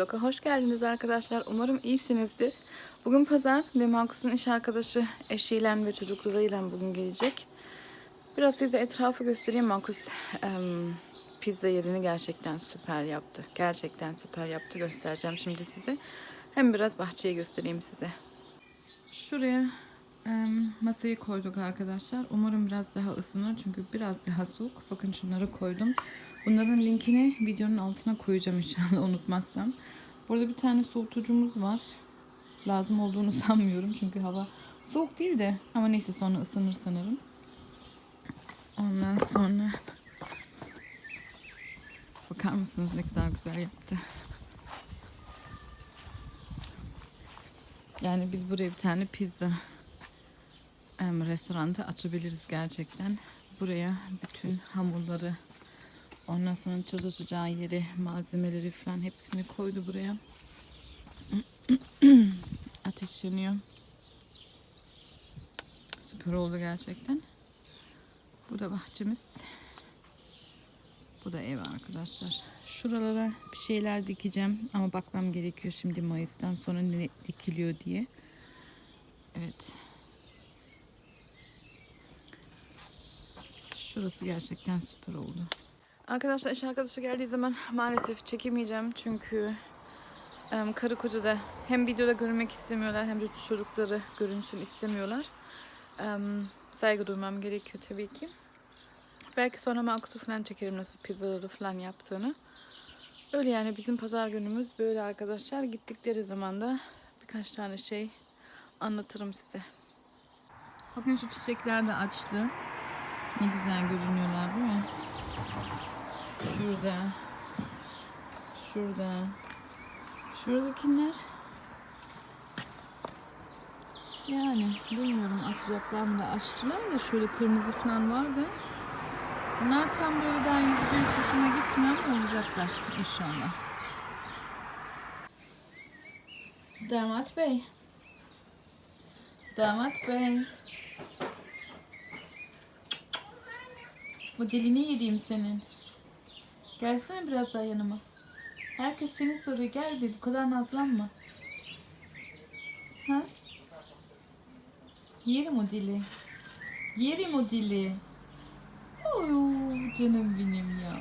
vloga hoş geldiniz arkadaşlar. Umarım iyisinizdir. Bugün pazar ve Markus'un iş arkadaşı eşiyle ve çocuklarıyla bugün gelecek. Biraz size etrafı göstereyim. Markus em, pizza yerini gerçekten süper yaptı. Gerçekten süper yaptı. Göstereceğim şimdi size. Hem biraz bahçeyi göstereyim size. Şuraya em, masayı koyduk arkadaşlar. Umarım biraz daha ısınır çünkü biraz daha soğuk. Bakın şunları koydum. Bunların linkini videonun altına koyacağım inşallah unutmazsam. Burada bir tane soğutucumuz var. Lazım olduğunu sanmıyorum çünkü hava soğuk değil de ama neyse sonra ısınır sanırım. Ondan sonra bakar mısınız ne kadar güzel yaptı. Yani biz buraya bir tane pizza em, restoranı açabiliriz gerçekten. Buraya bütün hamurları ondan sonra çalışacağı yeri, malzemeleri falan hepsini koydu buraya. Ateş yanıyor. Süper oldu gerçekten. Bu da bahçemiz. Bu da ev arkadaşlar. Şuralara bir şeyler dikeceğim ama bakmam gerekiyor şimdi Mayıs'tan sonra ne dikiliyor diye. Evet. Şurası gerçekten süper oldu. Arkadaşlar iş arkadaşı geldiği zaman maalesef çekemeyeceğim çünkü em, karı koca da hem videoda görünmek istemiyorlar hem de çocukları görünsün istemiyorlar. Em, saygı duymam gerekiyor tabii ki. Belki sonra Markus'u falan çekerim nasıl pizzaları falan yaptığını. Öyle yani bizim pazar günümüz böyle arkadaşlar. Gittikleri zaman da birkaç tane şey anlatırım size. Bakın şu çiçekler de açtı. Ne güzel görünüyorlar değil mi? Şurada. Şurada. Şuradakiler. Yani bilmiyorum açacaklar mı da açtılar da şöyle kırmızı falan vardı. Bunlar tam böyle daha yüzde yüz hoşuma gitmiyor ama olacaklar inşallah. Damat bey. Damat bey. Bu dilini yediğim senin. Gelsene biraz daha yanıma. Herkes seni soruyor. Gel bir bu kadar nazlanma. Ha? Yerim o dili. Yerim o dili. Oo, canım benim ya.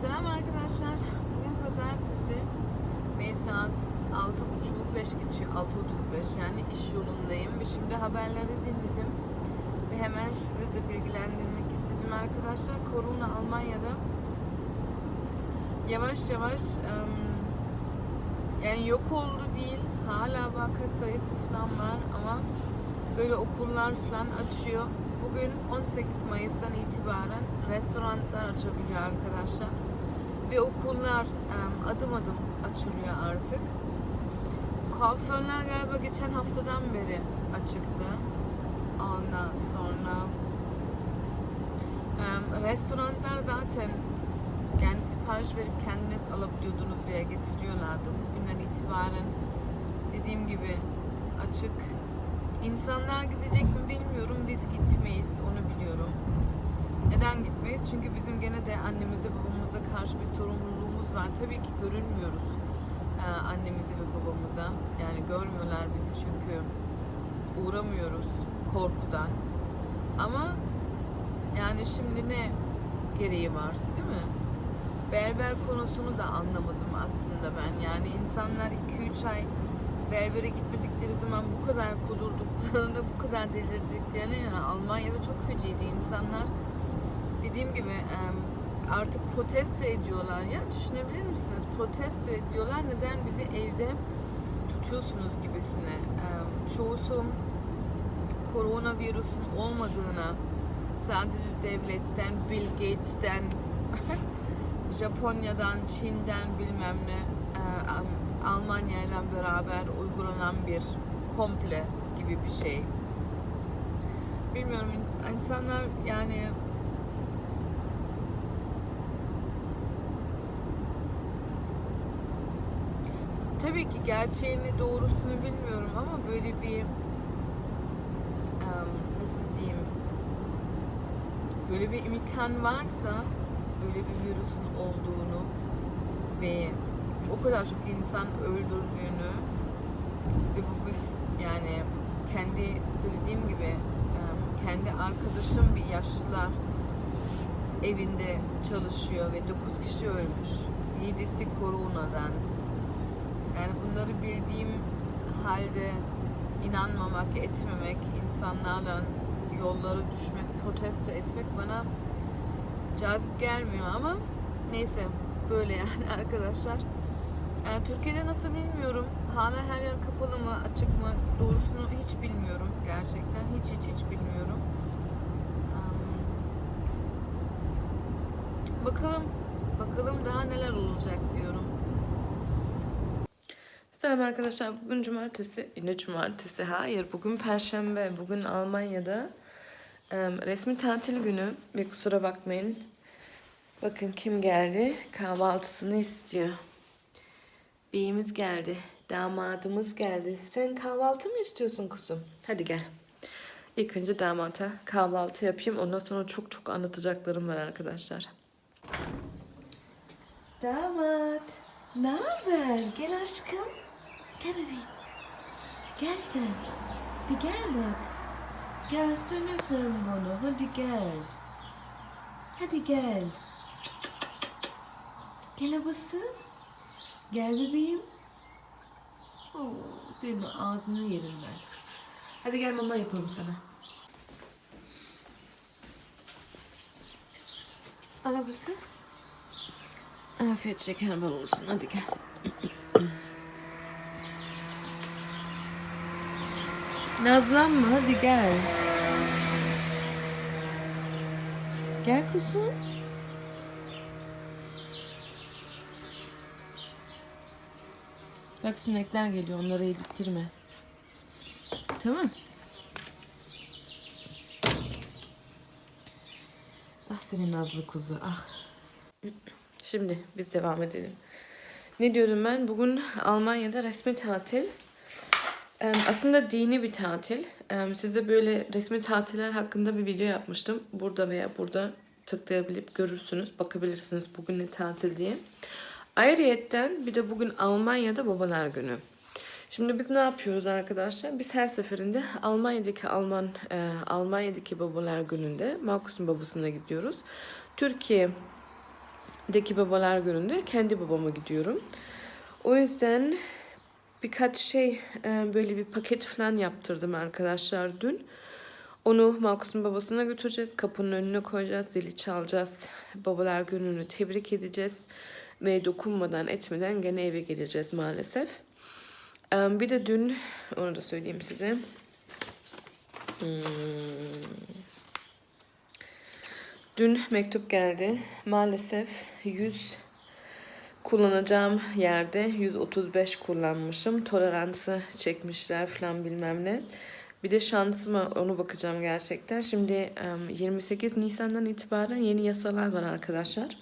Selam arkadaşlar. Bugün pazartesi ve saat 6.30 5 geçiyor 6.35 yani iş yolundayım ve şimdi haberleri dinledim hemen sizi de bilgilendirmek istedim arkadaşlar. Korona Almanya'da yavaş yavaş yani yok oldu değil. Hala vaka sayısı falan var ama böyle okullar falan açıyor. Bugün 18 Mayıs'tan itibaren restoranlar açabiliyor arkadaşlar. Ve okullar adım adım açılıyor artık. Kuaförler galiba geçen haftadan beri açıktı. Ondan sonra restoranlar zaten yani sipariş verip kendiniz alabiliyordunuz veya getiriyorlardı. Bugünden itibaren dediğim gibi açık. İnsanlar gidecek mi bilmiyorum. Biz gitmeyiz. Onu biliyorum. Neden gitmeyiz? Çünkü bizim gene de annemize babamıza karşı bir sorumluluğumuz var. Tabii ki görünmüyoruz e, annemizi ve babamıza. Yani görmüyorlar bizi çünkü uğramıyoruz korkudan. Ama yani şimdi ne gereği var değil mi? Berber konusunu da anlamadım aslında ben. Yani insanlar 2-3 ay berbere gitmedikleri zaman bu kadar kudurduklarını, bu kadar delirdiklerini yani Almanya'da çok feciydi insanlar. Dediğim gibi artık protesto ediyorlar ya düşünebilir misiniz? Protesto ediyorlar neden bizi evde tutuyorsunuz gibisine. Çoğusu koronavirüsün olmadığına sadece devletten, Bill Gates'ten Japonya'dan, Çin'den bilmem ne e, Almanya ile beraber uygulanan bir komple gibi bir şey. Bilmiyorum ins- insanlar yani tabii ki gerçeğini doğrusunu bilmiyorum ama böyle bir böyle bir imkan varsa böyle bir virüsün olduğunu ve o kadar çok insan öldürdüğünü ve bu yani kendi söylediğim gibi kendi arkadaşım bir yaşlılar evinde çalışıyor ve 9 kişi ölmüş. 7'si koronadan. Yani bunları bildiğim halde inanmamak, etmemek, insanlarla yollara düşmek, protesto etmek bana cazip gelmiyor ama neyse böyle yani arkadaşlar. Yani Türkiye'de nasıl bilmiyorum. Hala her yer kapalı mı, açık mı? Doğrusunu hiç bilmiyorum gerçekten. Hiç hiç hiç bilmiyorum. Um, bakalım, bakalım daha neler olacak diyorum. Selam arkadaşlar. Bugün cumartesi. Yine cumartesi. Hayır, bugün perşembe. Bugün Almanya'da resmi tatil günü. Ve kusura bakmayın. Bakın kim geldi? Kahvaltısını istiyor. Beyimiz geldi. Damadımız geldi. Sen kahvaltı mı istiyorsun kuzum? Hadi gel. İlk önce damata kahvaltı yapayım. Ondan sonra çok çok anlatacaklarım var arkadaşlar. Damat. Ne haber? Gel aşkım. Gel bebeğim. Gel sen. Bir gel bak. Gelsene sen bana. Hadi gel. Hadi gel. Gel abası. Gel bebeğim. Oo, senin ağzını yerim ben. Hadi gel mama yapalım sana. Al abası. Afiyet şeker bol olsun. Hadi gel. Nazlanma hadi gel. Gel kuzum. Bak sinekler geliyor onları yedirttirme. Tamam. Ah senin nazlı kuzu ah. Şimdi biz devam edelim. Ne diyordum ben? Bugün Almanya'da resmi tatil. Aslında dini bir tatil. Size böyle resmi tatiller hakkında bir video yapmıştım. Burada veya burada tıklayabilip görürsünüz. Bakabilirsiniz bugün ne tatil diye. Ayrıyetten bir de bugün Almanya'da Babalar Günü. Şimdi biz ne yapıyoruz arkadaşlar? Biz her seferinde Almanya'daki Alman e, Almanya'daki Babalar Günü'nde Markus'un babasına gidiyoruz. Türkiye'deki Babalar Günü'nde kendi babama gidiyorum. O yüzden birkaç şey e, böyle bir paket falan yaptırdım arkadaşlar dün. Onu Markus'un babasına götüreceğiz. Kapının önüne koyacağız. Zili çalacağız. Babalar gününü tebrik edeceğiz. Ve dokunmadan etmeden gene eve geleceğiz maalesef. E, Bir de dün onu da söyleyeyim size. Hmm. Dün mektup geldi. Maalesef 100 kullanacağım yerde 135 kullanmışım. Toleransı çekmişler falan bilmem ne. Bir de şansıma onu bakacağım gerçekten. Şimdi em, 28 Nisan'dan itibaren yeni yasalar var arkadaşlar.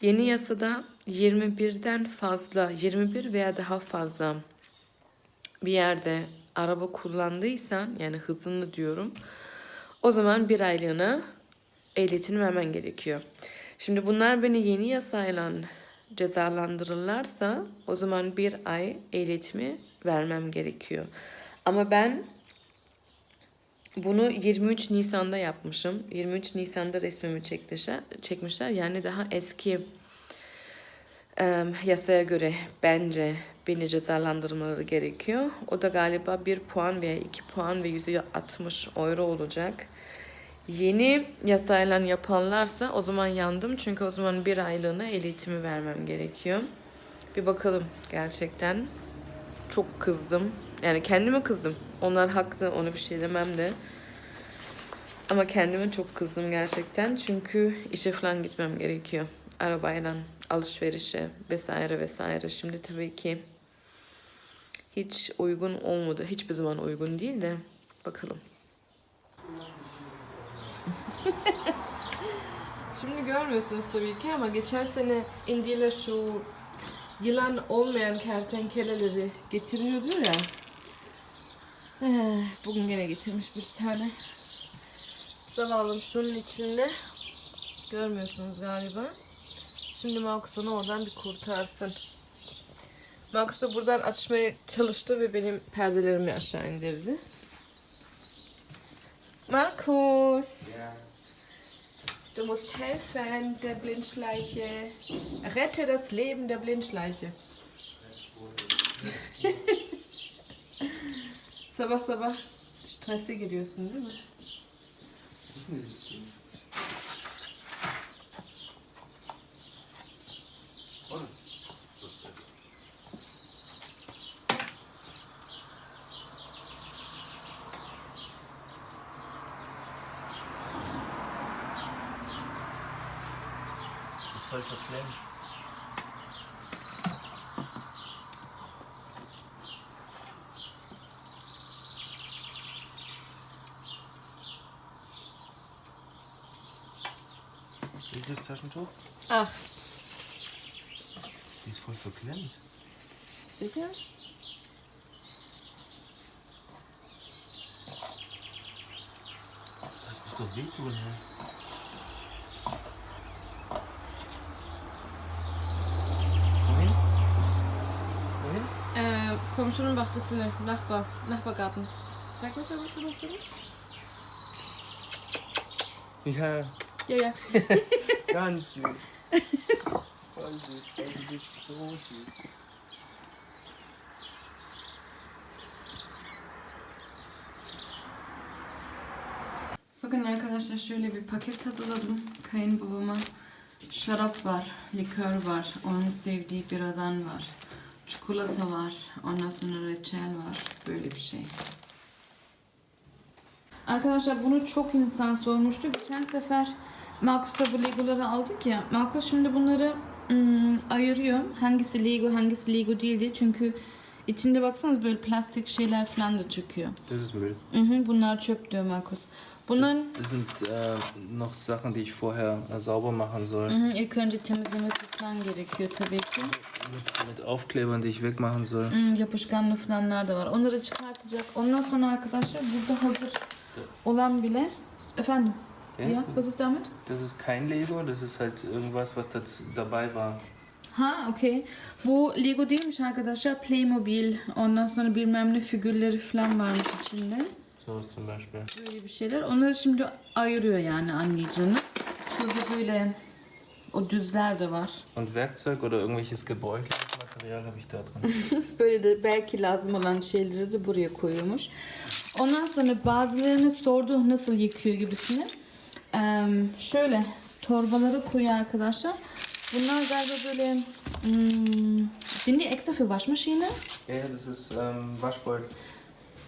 Yeni yasada 21'den fazla, 21 veya daha fazla bir yerde araba kullandıysan yani hızını diyorum o zaman bir aylığına ehliyetini vermen gerekiyor. Şimdi bunlar beni yeni yasayla cezalandırırlarsa o zaman bir ay ehliyetimi vermem gerekiyor. Ama ben bunu 23 Nisan'da yapmışım. 23 Nisan'da resmimi çekmişler. çekmişler. Yani daha eski yasaya göre bence beni cezalandırmaları gerekiyor. O da galiba 1 puan veya 2 puan ve 160 euro olacak. Yeni yasayla yapanlarsa o zaman yandım. Çünkü o zaman bir aylığına ehliyetimi vermem gerekiyor. Bir bakalım gerçekten. Çok kızdım. Yani kendime kızdım. Onlar haklı onu bir şey demem de. Ama kendime çok kızdım gerçekten. Çünkü işe falan gitmem gerekiyor. Arabayla alışverişe vesaire vesaire. Şimdi tabii ki hiç uygun olmadı. Hiçbir zaman uygun değil de bakalım. Şimdi görmüyorsunuz tabii ki ama geçen sene India'yla şu yılan olmayan kertenkeleleri getiriyordu ya. Eh, Bugün gene getirmiş bir tane. Zavallım şunun içinde. Görmüyorsunuz galiba. Şimdi Marcus onu oradan bir kurtarsın. Marcus da buradan açmaya çalıştı ve benim perdelerimi aşağı indirdi. Markus! Du musst helfen der Blindschleiche. Rette das Leben der Blindschleiche. sabah sabah strese giriyorsun değil mi? Was ist dieses Taschentuch? Ach. Die ist voll verklemmt. Sicher? Das muss doch wehtun, ne? Wohin? Wohin? Äh, komm Schullenbach, das ist der Nachbar, Nachbargarten. Sag mir, was du noch Ja. Ja, ja. ganz süß. Voll süß, ey, du bist so süß. Bakın arkadaşlar şöyle bir paket hazırladım. Kayınbabama şarap var, likör var, onun sevdiği biradan var. Çikolata var, ondan sonra reçel var. Böyle bir şey. Arkadaşlar bunu çok insan sormuştu. Geçen sefer Markus'a bu Legoları aldık ya. Markus şimdi bunları ım, ayırıyor. Hangisi Lego, hangisi Lego değil diye. Çünkü içinde baksanız böyle plastik şeyler falan da çıkıyor. Das ist Müll. Hı hı, bunlar çöp diyor Markus. Bunların Das, das sind äh, noch Sachen, die ich vorher äh, sauber machen soll. Hı hı, ilk önce temizlemesi falan gerekiyor tabii ki. Mit, mit Aufklebern, die ich wegmachen soll. Hmm, yapışkanlı falanlar da var. Onları çıkartacak. Ondan sonra arkadaşlar burada hazır olan bile... Efendim? Ja? Ja, was ist damit? Das ist kein Lego, das ist halt irgendwas, was dazu, dabei war. Ha okey. Bu Lego değilmiş arkadaşlar. Playmobil, ondan sonra bilmem ne figürleri falan varmış içinde. So zum Beispiel. Böyle bir şeyler. Onları şimdi ayırıyor yani anneciğiniz. Şurada böyle o düzler de var. Und Werkzeug oder irgendwelches gebräuchliches Material habe ich da drin. Böyle de belki lazım olan şeyleri de buraya koyuyormuş. Ondan sonra bazılarını sordu nasıl yıkıyor gibisini. Ee, şöyle torbaları koyuyor arkadaşlar. Bunlar galiba böyle hmm, sind die extra für Waschmaschine? ja, ja, das ist ähm, Waschbeutel.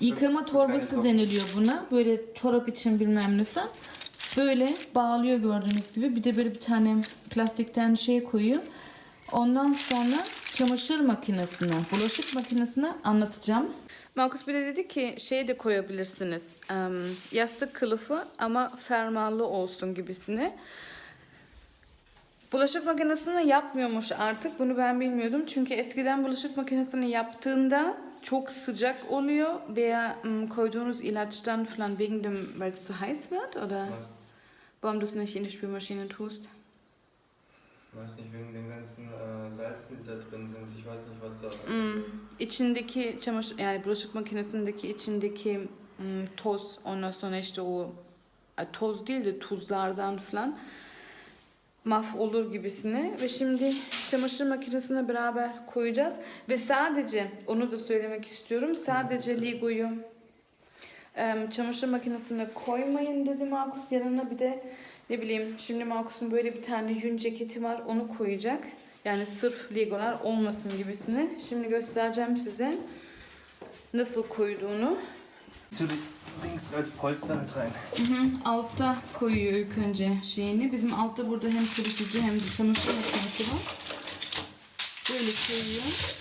Yıkama torbası deniliyor buna. Böyle çorap için bilmem ne falan. Böyle bağlıyor gördüğünüz gibi. Bir de böyle bir tane plastikten şey koyuyor. Ondan sonra çamaşır makinesine, bulaşık makinesine anlatacağım. Markus bir de dedi ki şey de koyabilirsiniz. yastık kılıfı ama fermuarlı olsun gibisini. Bulaşık makinesini yapmıyormuş artık. Bunu ben bilmiyordum. Çünkü eskiden bulaşık makinesini yaptığında çok sıcak oluyor veya koyduğunuz ilaçtan falan wegen dem, weil es zu heiß wird oder warum du es nicht in die Spülmaschine tust? Weiß nicht, wegen den ganzen äh, Salzen, die da drin sind. Ich weiß nicht, was da. Hmm, içindeki çamaşır yani bulaşık makinesindeki içindeki mm, toz ondan sonra işte o ay, toz değil de tuzlardan falan maf olur gibisine ve şimdi çamaşır makinesine beraber koyacağız ve sadece onu da söylemek istiyorum sadece Lego'yu em, çamaşır makinesine koymayın dedi Markus yanına bir de ne bileyim şimdi Markus'un böyle bir tane yün ceketi var onu koyacak. Yani sırf Legolar olmasın gibisini. Şimdi göstereceğim size nasıl koyduğunu. Die links als Polster mit rein. Hı hı, altta koyuyor ilk önce şeyini. Bizim altta burada hem kurutucu hem de çamaşır makinesi var. Böyle koyuyor.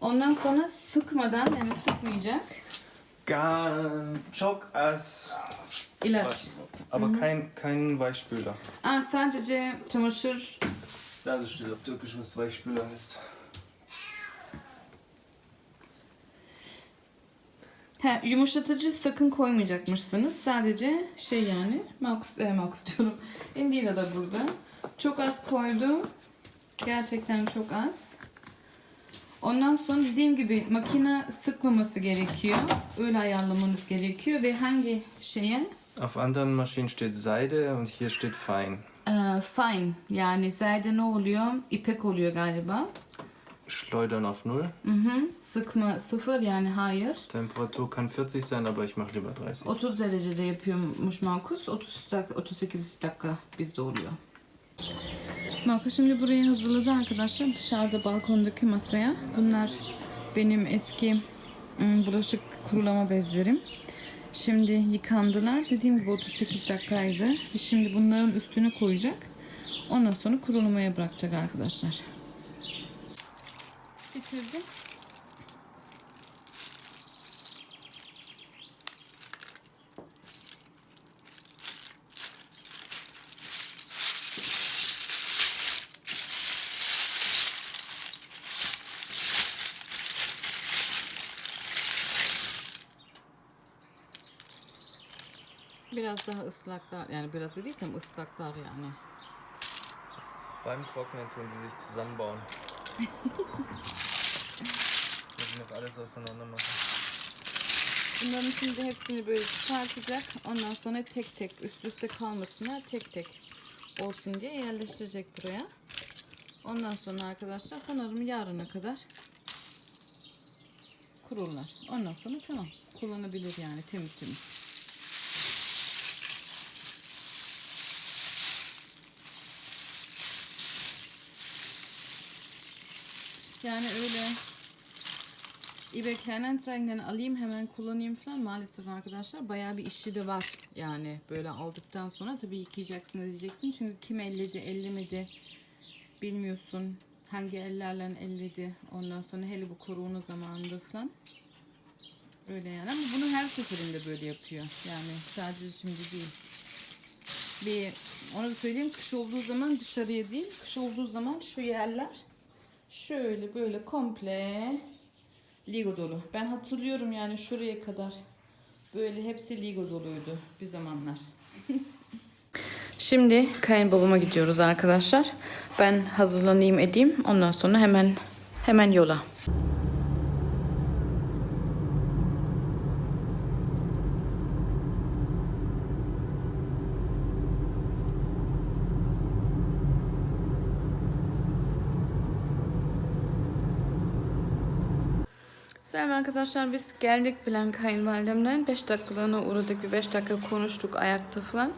Ondan sonra sıkmadan yani sıkmayacak çok az. ilaç. Aber kein, kein Weichspüler. Aa, sadece çamaşır Da steht auf Türkisch, was Weichspüler heißt. Ha, yumuşatıcı sakın koymayacakmışsınız. Sadece şey yani. Max, e, Max diyorum. Indira da burada. Çok az koydum. Gerçekten çok az. Ondan sonra dediğim gibi makine sıkmaması gerekiyor. Öyle ayarlamanız gerekiyor ve hangi şeye? Auf anderen Maschinen steht Seide und hier steht fein. Ee, fine yani zerde ne oluyor? İpek oluyor galiba. Schleudern auf Null. Hı. Sıkma sıfır yani hayır. Temperatur kann 40 sein, aber ich mache lieber 30. 30 derecede yapıyormuş Markus. 30 dak 38 dakika bizde oluyor. Markus şimdi burayı hazırladı arkadaşlar. Dışarıda balkondaki masaya. Bunlar benim eski ım, bulaşık kurulama bezlerim. Şimdi yıkandılar. Dediğim gibi 38 dakikaydı. Şimdi bunların üstüne koyacak. Ondan sonra kurulamaya bırakacak arkadaşlar. Bitirdim. Biraz daha ıslaklar yani biraz dediysem ıslaklar yani. Beim Trocknen tun sie sich zusammenbauen. Müssen noch alles auseinander machen. Bunların şimdi hepsini böyle çıkartacak. Ondan sonra tek tek üst üste kalmasınlar tek tek olsun diye yerleştirecek buraya. Ondan sonra arkadaşlar sanırım yarına kadar kururlar. Ondan sonra tamam. Kullanabilir yani temiz temiz. Yani öyle. eBay Kleinanzeigen'den alayım hemen kullanayım falan. Maalesef arkadaşlar bayağı bir işi de var. Yani böyle aldıktan sonra tabii yıkayacaksın edeceksin çünkü kim elledi ellemedi bilmiyorsun. Hangi ellerle elledi ondan sonra hele bu korona zamanında falan. Öyle yani. Ama bunu her seferinde böyle yapıyor. Yani sadece şimdi değil. Bir onu da söyleyeyim. Kış olduğu zaman dışarıya değil kış olduğu zaman şu yerler şöyle böyle komple Ligo dolu. Ben hatırlıyorum yani şuraya kadar böyle hepsi Ligo doluydu bir zamanlar. Şimdi kayınbabama gidiyoruz arkadaşlar. Ben hazırlanayım edeyim. Ondan sonra hemen hemen yola. Selam arkadaşlar biz geldik Bilen kayınvalidemden 5 dakikalığına uğradık bir 5 dakika konuştuk ayakta falan.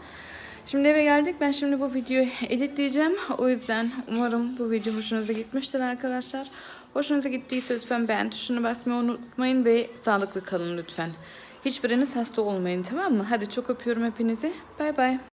Şimdi eve geldik ben şimdi bu videoyu editleyeceğim o yüzden umarım bu video hoşunuza gitmiştir arkadaşlar. Hoşunuza gittiyse lütfen beğen tuşuna basmayı unutmayın ve sağlıklı kalın lütfen. Hiçbiriniz hasta olmayın tamam mı? Hadi çok öpüyorum hepinizi. Bay bay.